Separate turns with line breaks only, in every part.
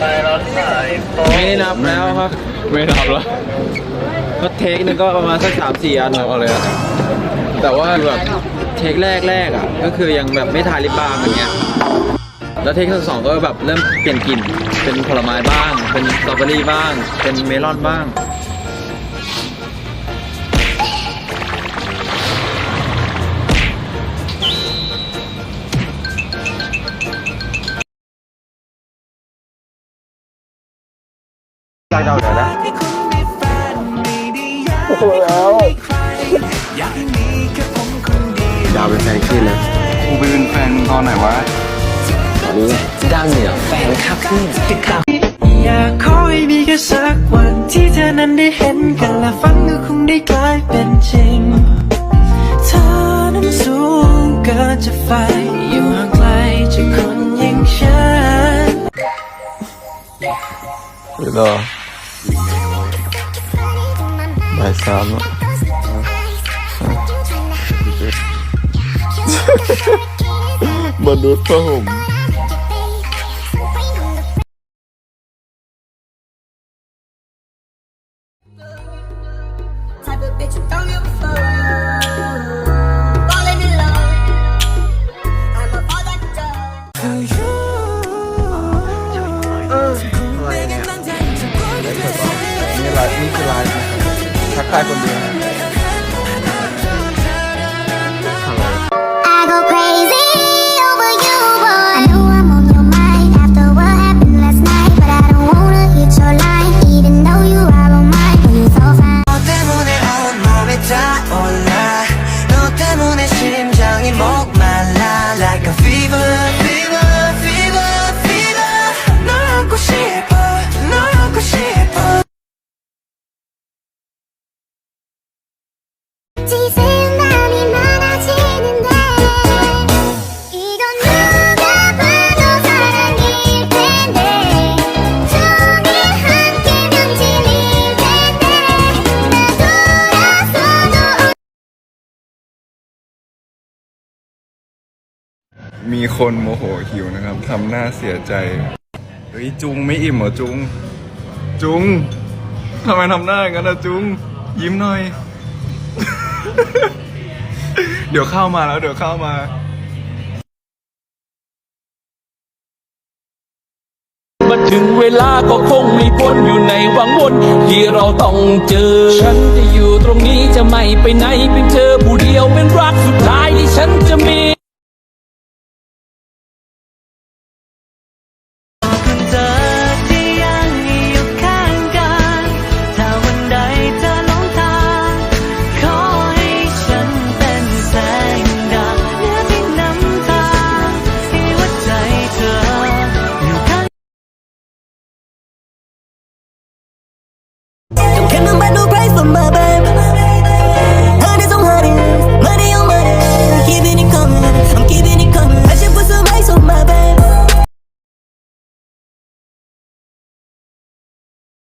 ไม่ได้นับแล้วครับ
ไม่รับแล้ว
ก็เทคหนึงก็ประมาณสักสามสี่อัน
เอาเลยอะแต่ว่าแบบ
เทคแรกแรกๆอะ ก็คือยังแบบไม่ทาลิปบาล์มอย่างเงี้ย แล้วเทคสองก็แบบเริ่มเปลี่ยนกลิ่น เป็นผลไม้บ้าง เป็นสตรอเบอรี่บ้าง เป็นเมลอนบ้าง
ยาวเป็นแฟนขึ้นเลยกูไปเป็นแฟนตอนไหนวะ
ตอนนี้ดังเนี่ยแฟนคลับขึ้นติดตาม
อยากขอให้มีแค่สักวันที่เธอนั้นได้เห็นกันและฝันก็คงได้กลายเป็นจริงเธอนั้นสูงเกินจะไฟอยู่ห่างไกลจากคนอย่างฉัน
เวลาบ่ายส ทักท มีคนโมโหหิวนะครับทำหน้าเสียใจ เฮ้ยจุงไม่อิ่มเหรอจุง จุงทำไมทำหน้าอย่างนั้นอะจุง ยิ้มหน่อย เดี๋ยวเข้ามาแล้ว เดี๋ยวเข้ามา
มาถึงเวลาก็คงไม่พ้นอยู่ในวังวนที่เราต้องเจอ ฉันจะอยู่ตรงนี้จะไม่ไปไหนเป็นเธอผู้เดียวเป็นรักสุดท้ายที่ฉันจะมี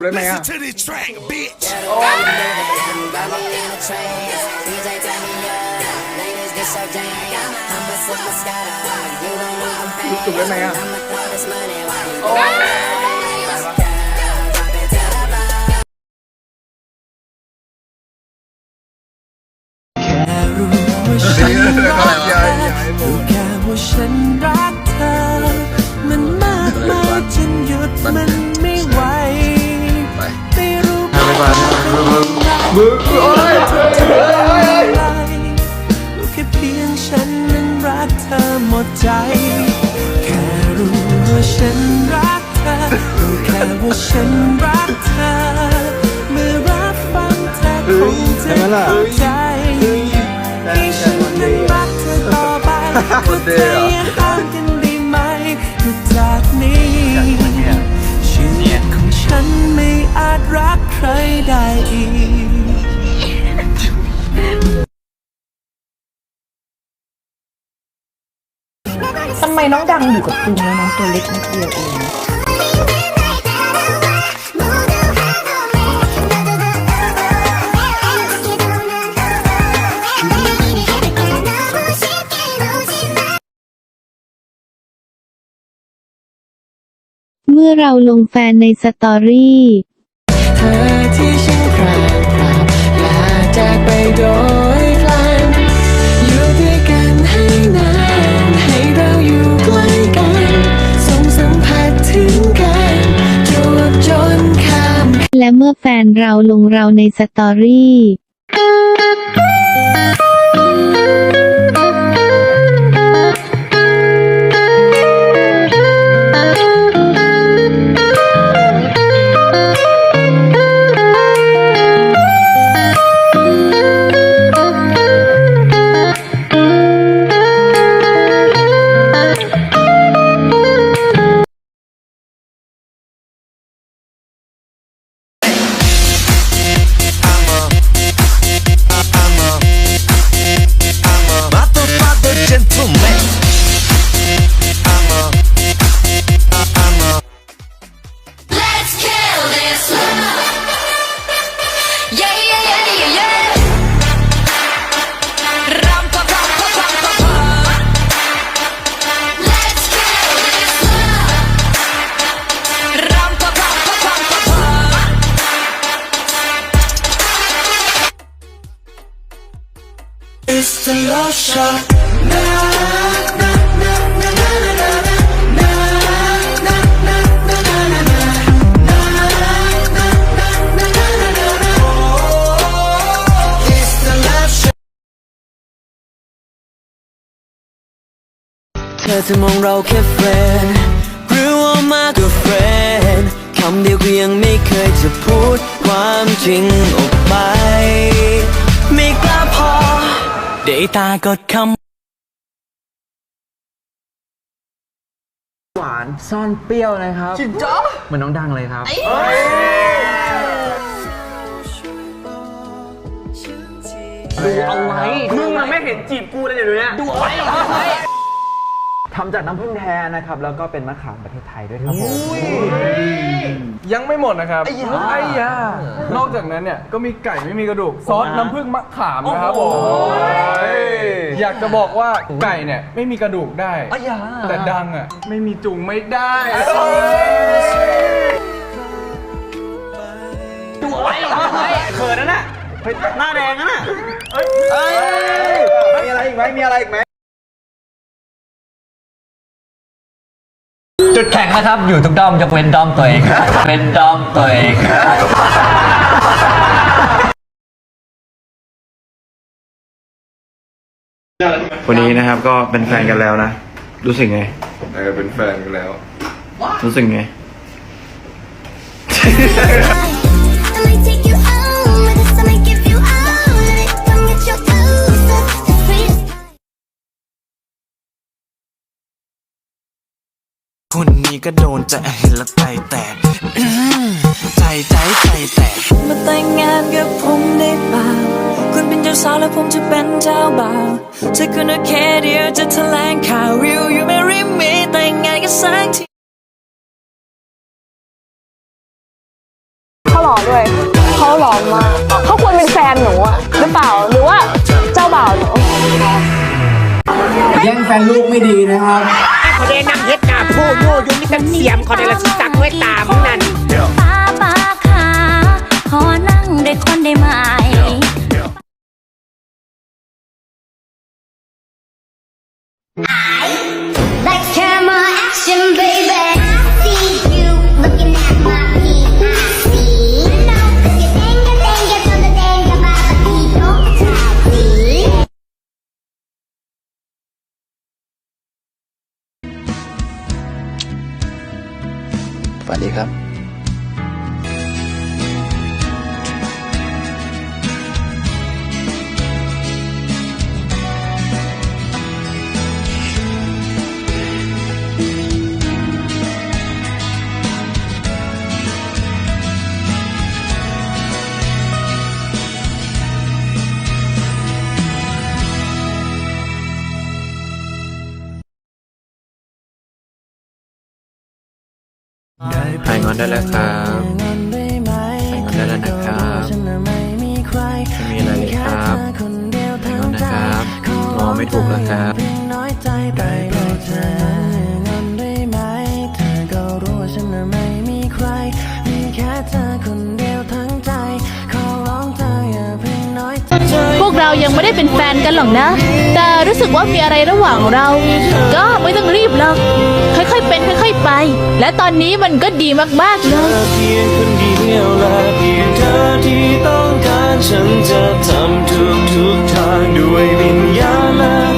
ได้ไหมอะจุกได้ไหมอะ
แค่รู้ว่าฉันรักเธอรู้แค่ว่าฉันรักเธอ มันมากมายจนหยุดมัน รู้
ไปไป
มือโอ้ยรู้แค่เพียงฉันนั้นรักเธอหมดใจ แค่รู้ว่าฉันรักเธอรู้แค่ว่าฉันรักเธอ เมื่อรับฟังเธอคงจะเข้าใจให้ฉันนั้นรักเธอต่อไปก็เธอ รักใครได้อีก
ทำไมน้องดังอยู่กับจุงแล้วน้องตัวเล็กนิดเดียวเอง
เมื่อเราลงแฟนในสตอรี่
เธอที่ฉันคราวคราวอยาจากไปโดยพลัน อยู่ด้วยกันให้นาน ให้เราอยู่ใกล้กันส่งสัมผัสถึงกันจวบจนข้าม
และเมื่อแฟนเราลงเราในสตอรี่
เธอจะมองเราแค่เฟรนหรือว่ามากกว่าเฟรนคำเดียวก็ยังไม่เคยจะพูดความจริงออกไป ได้ตากดคำ
หวานซ่อนเปรี้ยวนะครับจริงจ้าเหมือนน้องดังเลยครับ ดูเอาไว้ มึงมันไม่เห็นจีบกูเลยเดี๋ยวนี้ดูเอาไว้ ทำจากน้ำผึ้งแท้นะครับ แล้วก็เป็นมะขามประเทศไทยด้วยครับผม
ยังไม่หมดนะครับไอ้ยานอกจากนั้นเนี่ยก็มีไก่ไม่มีกระดูกซอสน้ำผึ้งมะขามนะครับผมอยากจะบอกว่าไก่เนี่ยไม่มีกระดูกได้แต่ดังอะไม่มีจุงไม่ได้
เขินนั่นน่ะหน้าแดงนั่นน่ะ มีอะไรอีกไหมมีอะไรอีกไหม
จุดแข็งนะครับ อยู่ทุกด้อมยกเว้นด้อมตัวเองเป็นด้อมตัวเอง
วันนี้นะครับก็เป็นแฟนกันแล้วนะ รู้สึกไง
เออเป็นแฟนกันแล้ว
รู้สึกไง
คนนี้ก็โดนใจเห็นแล้วใจแตกใจใจใจแตก มาแต่งงานกับผมได้เปล่าคุณเป็นเจ้าสาวแล้วผมจะเป็นเจ้าบ่าวเธอคนโอเคเดียวจะแถลงข่าววิวอยู่ไม่ริมมีแต่งงานกันสักที
เขาหล่อด้วยเขาหล่อมากเขาควรเป็นแฟนหนูอะหรือเปล่าหรือว่าเจ้าบ่าวหนู
แย่งแฟนลูกไม่ดีนะครับ
เขาได้นั่งเฮ็ดกาผู้โยยุมิกันเสียมเขาได้ละสิจักไว้ตามนั่น
ป้าป้าขาขอนั่งด้วยคนได้ไหม
วัสดีครับ อนได้แล้วครับไปนอนได้แล้วนะครับไม่มีอะไรเลยครับไปนอนนะครับนอนไม่ถูกแล้วครับ
พว
กเรายังไม่ได้เป็นแฟนกันหรอกนะ แต่รู้สึกว่ามีอะไรระหว่างเรา ก็ไม่ต้องรีบหรอก ค่อยๆเป็นค่อยๆไป และตอนนี้มันก็ดีมากๆเลย
ฉันจะทำทุกทุกทางด้วยวิญญาณ